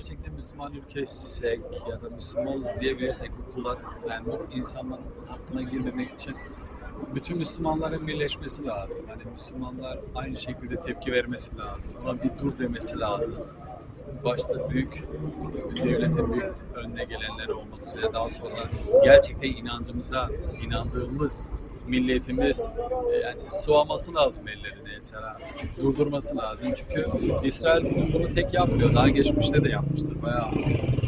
Gerçekten Müslüman ülkesek ya da Müslümanız diyebilirsek bu kullar, yani bu insanların hakkına girmemek için bütün Müslümanların birleşmesi lazım. Hani Müslümanlar aynı şekilde tepki vermesi lazım. Ona bir dur demesi lazım. Başta büyük devletin büyük önüne gelenleri olmak üzere daha sonra gerçekten inancımıza inandığımız milletimiz e, yani sıvaması lazım ellerini mesela durdurması lazım. Çünkü İsrail bugün bunu tek yapmıyor daha geçmişte de yapmıştır bayağı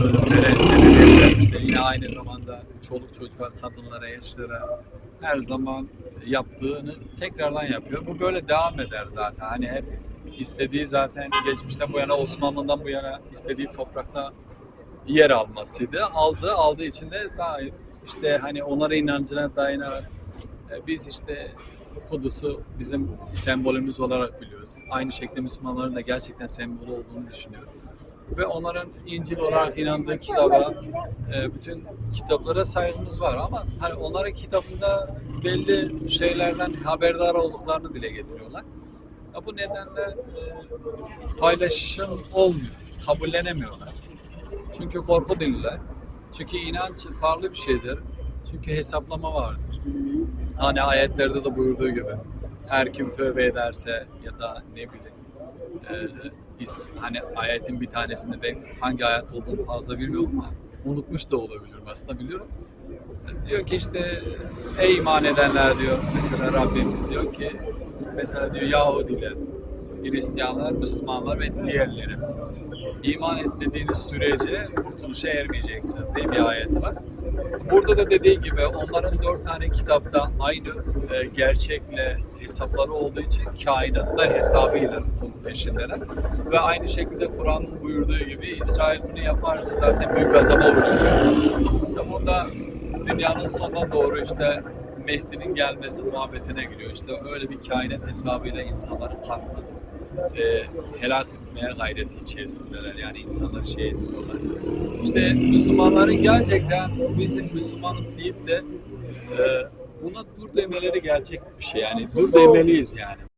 ölümlere sebebiyet yine aynı zamanda çoluk çocuklar kadınlara eşlere her zaman yaptığını tekrardan yapıyor. Bu böyle devam eder zaten. Hani hep istediği zaten geçmişten bu yana Osmanlı'dan bu yana istediği toprakta yer almasıydı. Aldı, aldığı için de daha işte hani onlara inancına dayanarak e, biz işte Kudüs'ü bizim sembolümüz olarak biliyoruz. Aynı şekilde Müslümanların da gerçekten sembolü olduğunu düşünüyorum. Ve onların İncil olarak inandığı kitaba, e, bütün kitaplara saygımız var ama hani onların kitabında belli şeylerden haberdar olduklarını dile getiriyorlar. Bu nedenle e, paylaşım olmuyor, kabullenemiyorlar. Çünkü korku dililer. Çünkü inanç farklı bir şeydir. Çünkü hesaplama vardır. Hani ayetlerde de buyurduğu gibi her kim tövbe ederse ya da ne bileyim e, hani ayetin bir tanesini ben hangi ayet olduğunu fazla bilmiyorum ama unutmuş da olabilirim aslında biliyorum. Diyor ki işte ey iman edenler diyor mesela Rabbim diyor ki mesela diyor Yahudiler, Hristiyanlar, Müslümanlar ve diğerleri iman etmediğiniz sürece kurtuluşa ermeyeceksiniz diye bir ayet var. Burada da dediği gibi onların dört tane kitapta aynı e, gerçekle hesapları olduğu için kainatlar hesabıyla bunun peşindeler. Ve aynı şekilde Kur'an'ın buyurduğu gibi İsrail bunu yaparsa zaten büyük gazaba uğrayacak. Burada dünyanın sonuna doğru işte Mehdi'nin gelmesi muhabbetine giriyor. İşte öyle bir kainat hesabıyla insanların kanını e, helak etmeye gayreti içerisindeler. Yani insanları şey ediyorlar. İşte Müslümanların gerçekten bizim Müslümanlık deyip de e, buna dur demeleri gerçek bir şey. Yani dur demeliyiz yani.